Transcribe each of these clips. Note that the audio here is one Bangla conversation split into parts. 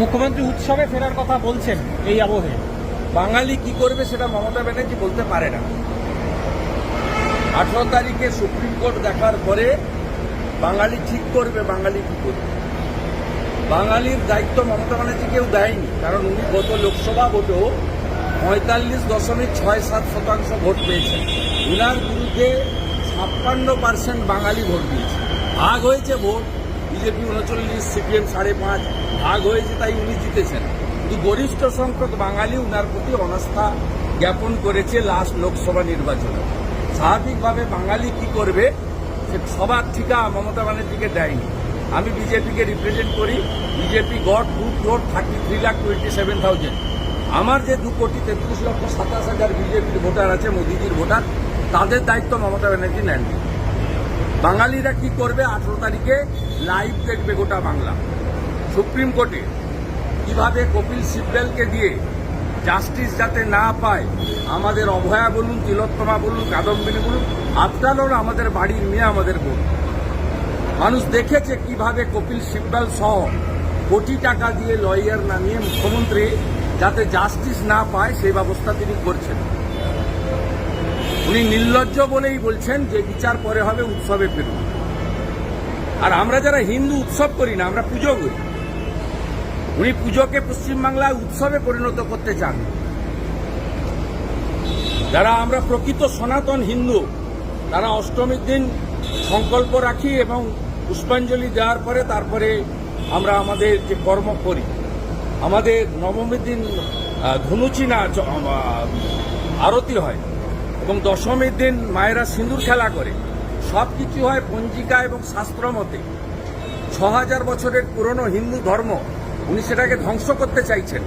মুখ্যমন্ত্রী উৎসবে ফেরার কথা বলছেন এই আবহে। বাঙালি কি করবে সেটা মমতা ব্যানার্জি বলতে পারে না। আঠারো তারিখে সুপ্রিম কোর্ট দেখার পরে বাঙালি ঠিক করবে, বাঙালি কি করবে? বাঙালির দায়িত্ব মমতা ব্যানার্জি কেউ দেয়নি, কারণ উনি গত লোকসভা ভোটেও পঁয়তাল্লিশ দশমিক ছয় সাত শতাংশ ভোট পেয়েছেন। উনার বিরুদ্ধে ছাপ্পান্ন পার্সেন্ট বাঙালি ভোট দিয়েছে। ভাগ হয়েছে ভোট বিজেপি উনচল্লিশ, সিপিএম সাড়ে পাঁচ, ভাগ হয়েছে তাই উনি জিতেছেন। কিন্তু গরিষ্ঠ সংখ্যক বাঙালি উনার প্রতি অনাস্থা জ্ঞাপন করেছে লাস্ট লোকসভা নির্বাচনে। স্বাভাবিকভাবে বাঙালি কি করবে, সে সবার ঠিকা মমতা ব্যানার্জিকে দেয়নি। আমি বিজেপিকে রিপ্রেজেন্ট করি, BJP got two crore thirty three lakh twenty seven thousand আমার যে দু কোটি তেত্রিশ লক্ষ সাতাশ হাজার বিজেপির ভোটার আছে, মোদিজির ভোটার, তাদের দায়িত্ব মমতা ব্যানার্জি নেননি। বাঙালিরা কি করবে? আঠেরো তারিখে লাইভ দেখবে গোটা বাংলা। সুপ্রিম কোর্টে কীভাবে কপিল সিব্বেলকে দিয়ে জাস্টিস যাতে না পায়, আমাদের অভয়া বলুন, তিলোত্তমা বলুন, কাদম্বিনী বলুন আফটার আমাদের বাড়ির মেয়ে, আমাদের বোন। মানুষ দেখেছে কীভাবে কপিল সিব্বাল সহ কোটি টাকা দিয়ে লয়ার নামিয়ে মুখ্যমন্ত্রী যাতে জাস্টিস না পায়, সেই ব্যবস্থা তিনি করছেন। উনি নির্লজ্জ বলেই বলছেন যে বিচার পরে হবে উৎসবে ফিরুন আর আমরা যারা হিন্দু উৎসব করি না আমরা পুজো করি। উনি পুজোকে পশ্চিমবাংলায় উৎসবে পরিণত করতে চান। যারা আমরা প্রকৃত সনাতন হিন্দু তারা অষ্টমীর দিন সংকল্প রাখি এবং পুষ্পাঞ্জলি দেওয়ার পরে তারপরে আমরা আমাদের যে কর্ম করি। আমাদের নবমীর দিন আহ, ধনুচি নাচ আরতি হয়। এবং দশমীর দিন মায়েরা সিঁদুর খেলা করে। সব কিছু হয় পঞ্জিকা এবং শাস্ত্র মতে। ছ হাজার বছরের পুরনো হিন্দু ধর্ম উনি সেটাকে ধ্বংস করতে চাইছেন।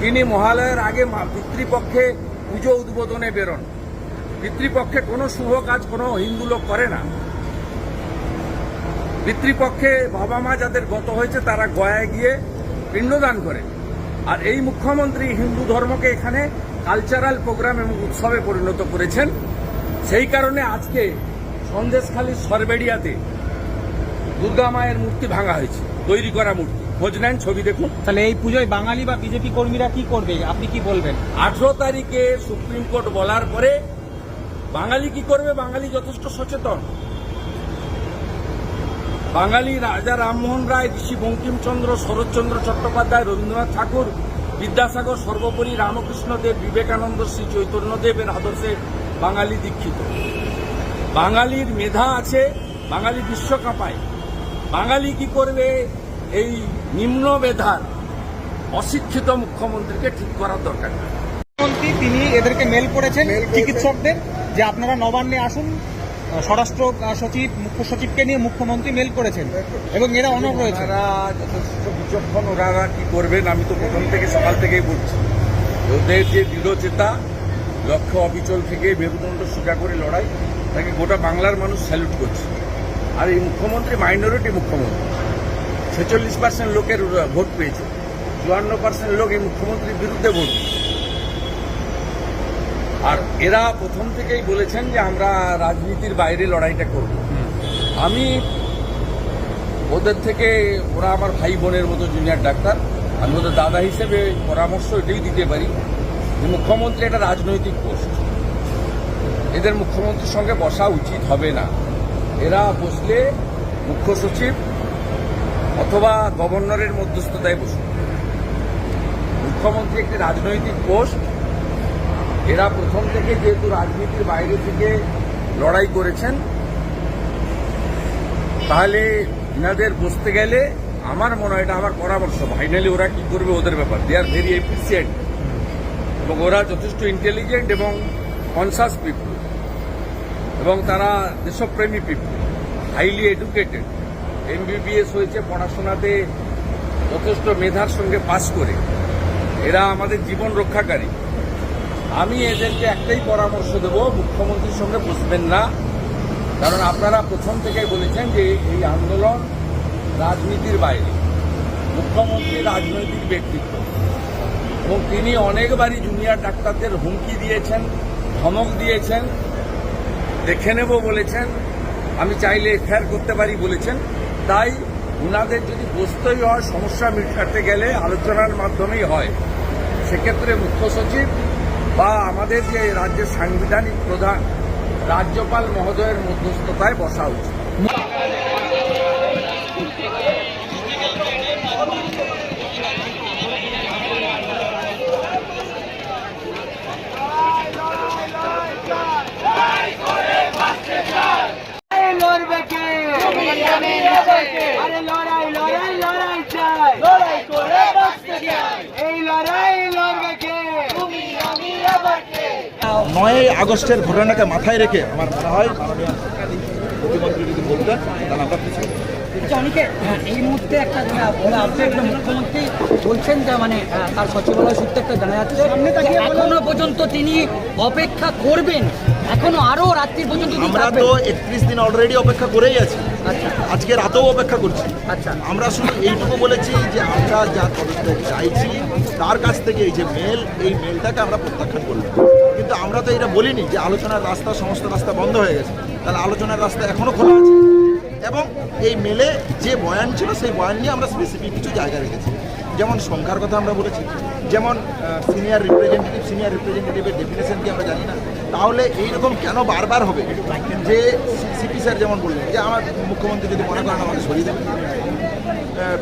তিনি মহালয়ের আগে পিতৃপক্ষে পুজো উদ্বোধনে বেরোন। পিতৃপক্ষে কোনো শুভ কাজ কোনো হিন্দু লোক করে না। পিতৃপক্ষে বাবা মা যাদের গত হয়েছে তারা গয়ায় গিয়ে পিণ্ডদান করে আর এই মুখ্যমন্ত্রী হিন্দু ধর্মকে এখানে কালচারাল প্রোগ্রাম এবং উৎসবে পরিণত করেছেন। সেই কারণে আজকে সন্দেশখালীর সরবেড়িয়াতে দুর্গা মায়ের মূর্তি ভাঙা হয়েছে। তৈরি করা মূর্তি। খোঁজ নেন ছবি দেখুন। তাহলে এই পুজোয় বাঙালি বা বিজেপি কর্মীরা কি করবে? আপনি কি বলবেন? আঠেরো তারিখে সুপ্রিম কোর্ট বলার পরে বাঙালি কি করবে? বাঙালি যথেষ্ট সচেতন। বাঙালি রাজা রামমোহন রায় ঋষি বঙ্কিমচন্দ্র শরৎচন্দ্র চট্টোপাধ্যায় রবীন্দ্রনাথ ঠাকুর বিদ্যাসাগর সর্বোপরি রামকৃষ্ণ দেব বিবেকানন্দ শ্রী চৈতন্যদেবের আদর্শে বাঙালি দীক্ষিত। বাঙালির মেধা আছে বাঙালি বিশ্ব কাঁপায় বাঙালি কি করবে? এই নিম্ন মেধার অশিক্ষিত মুখ্যমন্ত্রীকে ঠিক করার দরকার তিনি এদেরকে মেল করেছেন। চিকিৎসকদের যে আপনারা নবান্নে আসুন। স্বরাষ্ট্র সচিব মুখ্য সচিবকে নিয়ে মুখ্যমন্ত্রী মেল করেছেন এবং এরা অনর রয়েছে। যথেষ্ট বিচক্ষণ ওনারা কি করবেন আমি তো প্রথম থেকে সকাল থেকেই বলছি। ওদের যে দৃঢ়চেতা লক্ষ্য অবিচল থেকে মেরুদণ্ড সোজা করে লড়াই তাকে গোটা বাংলার মানুষ স্যালুট করছে। আর এই মুখ্যমন্ত্রী মাইনরিটি মুখ্যমন্ত্রী ছেচল্লিশ পার্সেন্ট লোকের ভোট পেয়েছে। চুয়ান্ন পার্সেন্ট লোক এই মুখ্যমন্ত্রীর বিরুদ্ধে ভোট। আর এরা প্রথম থেকেই বলেছেন যে আমরা রাজনীতির বাইরে লড়াইটা করব। আমি ওদের থেকে, ওরা আমার ভাই বোনের মতো জুনিয়র ডাক্তার। আমি ওদের দাদা হিসেবে পরামর্শ এটাই দিতে পারি যে মুখ্যমন্ত্রী একটা রাজনৈতিক পোস্ট। এদের মুখ্যমন্ত্রীর সঙ্গে বসা উচিত হবে না। এরা বসলে মুখ্য সচিব অথবা গভর্নরের মধ্যস্থতায় বসুন মুখ্যমন্ত্রী একটি রাজনৈতিক পোস্ট এরা প্রথম থেকে যেহেতু রাজনীতির বাইরে থেকে লড়াই করেছেন, তাহলে ইনাদের বসতে গেলে আমার মনে হয় এটা আমার পরামর্শ। ফাইনালি ওরা কি করবে ওদের ব্যাপার। দে আর ভেরি এফিসিয়েন্ট এবং ওরা যথেষ্ট ইন্টেলিজেন্ট এবং কনসাস পিপুল এবং তারা দেশপ্রেমী পিপুল হাইলি এডুকেটেড এমবিবিএস হয়েছে পড়াশোনাতে যথেষ্ট মেধার সঙ্গে পাস করে। এরা আমাদের জীবন রক্ষাকারী। আমি এদেরকে একটাই পরামর্শ দেব, মুখ্যমন্ত্রীর সঙ্গে বসবেন না। কারণ আপনারা প্রথম থেকেই বলেছেন যে এই আন্দোলন রাজনীতির বাইরে। মুখ্যমন্ত্রী রাজনৈতিক ব্যক্তিত্ব। এবং তিনি অনেকবারই জুনিয়র ডাক্তারদের হুমকি দিয়েছেন, ধমক দিয়েছেন, দেখে নেব বলেছেন, আমি চাইলে এফআইআর করতে পারি বলেছেন। তাই উনাদের যদি বসতেই হয়, সমস্যা মেটাতে গেলে আলোচনার মাধ্যমেই হয়। সেক্ষেত্রে মুখ্য সচিব বা আমাদের যে রাজ্যের সাংবিধানিক প্রধান রাজ্যপাল মহোদয়ের মধ্যস্থতায় বসা উচিত। লড়াই লড়বে কে আরে লড়াই লড়াই লড়াই চাই লড়াই করে বাঁচতে চাই এই লড়াই লড়বে কে তুমি আমি আবার কে নয়ই আগস্টের ঘটনাকে মাথায় রেখে আমার মনে হয় মাননীয় মুখ্যমন্ত্রী যদি বলতেন তাহলে আমরা পিছিয়ে অনেকে হ্যাঁ, এই মুহূর্তে একটা বড় আপডেট মুখ্যমন্ত্রী বলছেন যে মানে তার সচিবালয় সূত্রে একটা জানা যাচ্ছে এখনও পর্যন্ত তিনি অপেক্ষা করবেন। এখনও আরও রাত্রি পর্যন্ত আমরা তো একত্রিশ দিন অলরেডি অপেক্ষা করেই আছি। আচ্ছা। আজকে রাতেও অপেক্ষা করছি। আচ্ছা। আমরা শুধু এইটুকু বলেছি যে আমরা যা পদক্ষেপ চাইছি তার কাছ থেকে এই যে মেল এই মেলটাকে আমরা প্রত্যাখ্যান করলাম। কিন্তু আমরা তো এটা বলিনি যে আলোচনার রাস্তা, সমস্ত রাস্তা বন্ধ হয়ে গেছে। তাহলে আলোচনার রাস্তা এখনও খোলা আছে। এবং এই মেলে যে বয়ান ছিল, সেই বয়ান নিয়ে আমরা স্পেসিফিক কিছু জায়গা রেখেছি। যেমন সংখ্যার কথা আমরা বলেছি, যেমন সিনিয়র রিপ্রেজেন্টেটিভ সিনিয়র রিপ্রেজেন্টেটিভের ডেফিনেশন কি আমরা জানি না? তাহলে এইরকম কেন বারবার হবে? যে সিপি স্যার যেমন বললেন যে আমার মুখ্যমন্ত্রী যদি মনে করেন আমাকে সরিয়ে দেবেন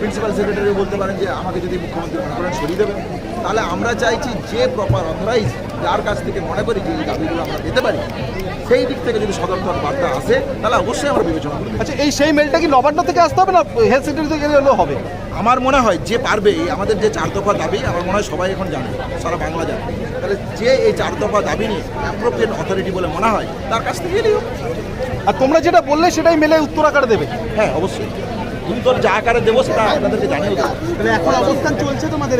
প্রিন্সিপাল সেক্রেটারি বলতে পারেন যে আমাকে যদি মুখ্যমন্ত্রী মনে করেন সরিয়ে দেবেন তাহলে আমরা চাইছি যে প্রপার অথরাইজ যার কাছ থেকে মনে করি যে এই দাবিগুলো আমরা পেতে পারি সেই দিক থেকে যদি সদর্থক বার্তা আসে তাহলে অবশ্যই আমরা বিবেচনা করি আচ্ছা এই সেই মেলটা কি নবান্ন থেকে আসতে হবে না হেলথ সেন্টার থেকে গেলেও হবে? আমার মনে হয় যে পারবে আমাদের যে চার দফা দাবি আমার মনে হয় সবাই এখন জানে সারা বাংলা জানে। তাহলে যে এই চার দফা দাবি নিয়ে অ্যাপ্রোপ্রিয়েট অথরিটি বলে মনে হয় তার কাছ থেকে নিও আর তোমরা যেটা বললে সেটাই মেলে উত্তর আকারে দেবে। হ্যাঁ অবশ্যই। উত্তর যা আকারে দেবো সেটা আপনাদেরকে জানিয়ে দেবো এখন অবস্থান চলছে তোমাদের